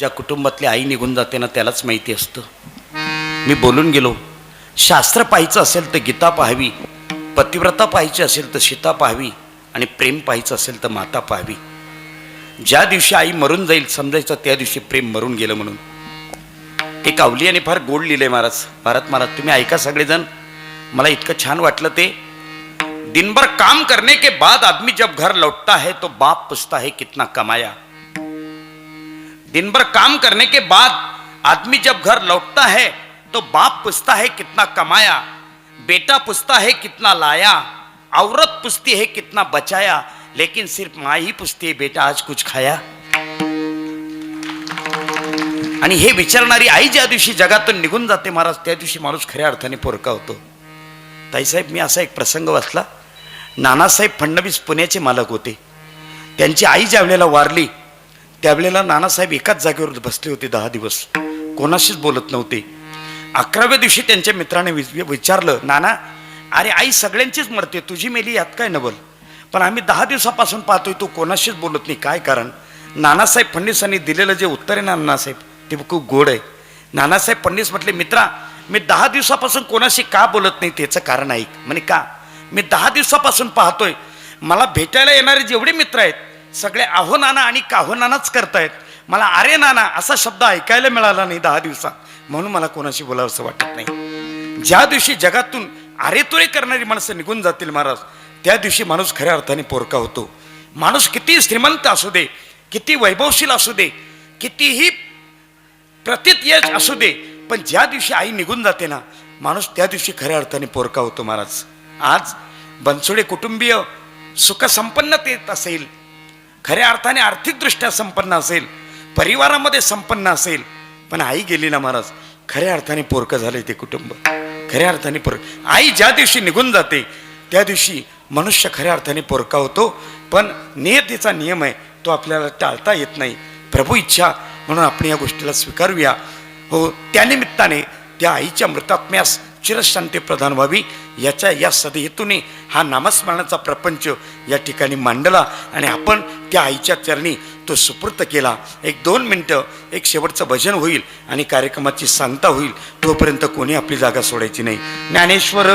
ज्या कुटुंबातली आई निघून जाते ना त्यालाच माहिती असतं. मी बोलून गेलो शास्त्र पाहायचं असेल तर गीता पाहावी पतिव्रता पाहायची असेल तर सीता पाहावी आणि प्रेम पाहायचं असेल तर माता पाहावी. ज्या दिवशी आई मरून जाईल समजायचं त्या दिवशी प्रेम मरून गेलं म्हणून. ते कावली आणि फार गोड लिहिलंय महाराज. भारत महाराज तुम्ही ऐका सगळेजण. मला इतकं छान वाटलं ते. दिन भर काम करने के बाद आदमी जब घर लौटता है तो बाप पूछता है कितना कमाया. दिन भर काम करने के बाद आदमी जब घर लौटता है तो बाप पूछता है कितना कमाया? बेटा पूछता है कितना लाया? औरत पूछती है कितना बचाया? लेकिन सिर्फ माँ ही पूछती है बेटा आज कुछ खाया? आणि हे विचारणारी आई ज्या दिवशी जगातून निघून जाते महाराज त्या दिवशी माणूस खऱ्या अर्थाने पोरका होतो. ताईसाहेब मी असा एक प्रसंग वाचला. नानासाहेब फडणवीस पुण्याचे मालक होते. त्यांची आई ज्या वेळेला वारली त्यावेळेला नानासाहेब एकाच जागेवर बसले होते दहा दिवस. कोणाशीच बोलत नव्हते. अकराव्या दिवशी त्यांच्या मित्राने विचारलं नाना अरे आई सगळ्यांचीच मरते तुझी मेली यात काय नवल? पण आम्ही दहा दिवसापासून पाहतोय तू कोणाशीच बोलत नाही काय कारण? नानासाहेब फडणीसांनी दिलेलं जे उत्तर आहे ना नानासाहेब ते खूप गोड आहे. नानासाहेब फडणीस म्हटले मित्रा मी दहा दिवसापासून कोणाशी का बोलत नाही त्याचं कारण ऐक म्हणे का? मी दहा दिवसापासून पाहतोय मला भेटायला येणारे जेवढे मित्र आहेत सगळे आहो नाना आणि काहो नानाच करतायत. मला अरे नाना असा शब्द ऐकायला मिळाला नाही दहा दिवसात. म्हणून मला कोणाशी बोलावंसं वाटत नाही. ज्या दिवशी जगातून अरे तुरे करणारी माणसं निघून जातील महाराज त्या दिवशी माणूस खऱ्या अर्थाने पोरका होतो. माणूस किती श्रीमंत असू दे किती वैभवशील असू दे कितीही प्रतित यश असू दे पण ज्या दिवशी आई निघून जाते ना माणूस त्या दिवशी खऱ्या अर्थाने पोरका होतो महाराज. आज बनसोडे कुटुंबीय सुखसंपन्नतेत असेल खऱ्या अर्थाने आर्थिकदृष्ट्या संपन्न असेल परिवारामध्ये संपन्न असेल पण आई गेली ना महाराज खऱ्या अर्थाने पोरकं झालंय ते कुटुंब. खऱ्या अर्थाने पोर आई ज्या दिवशी निघून जाते त्या दिवशी मनुष्य खऱ्या अर्थाने पोरका होतो पण नियतीचा नियम आहे तो आपल्याला टाळता येत नाही. प्रभू इच्छा म्हणून आपण या गोष्टीला स्वीकारूया. हो त्यानिमित्ताने त्या आईच्या मृतात्म्यास चिरशांती प्रदान व्हावी. याच्या या सदहेतूने हा नामस्मरणाचा प्रपंच या ठिकाणी मांडला आणि आपण त्या आईच्या चरणी तो सुपूर्त केला. एक दोन मिनटं एक शेवटचं भजन होईल आणि कार्यक्रमाची सांगता होईल. तोपर्यंत कोणी आपली जागा सोडायची नाही. ज्ञानेश्वर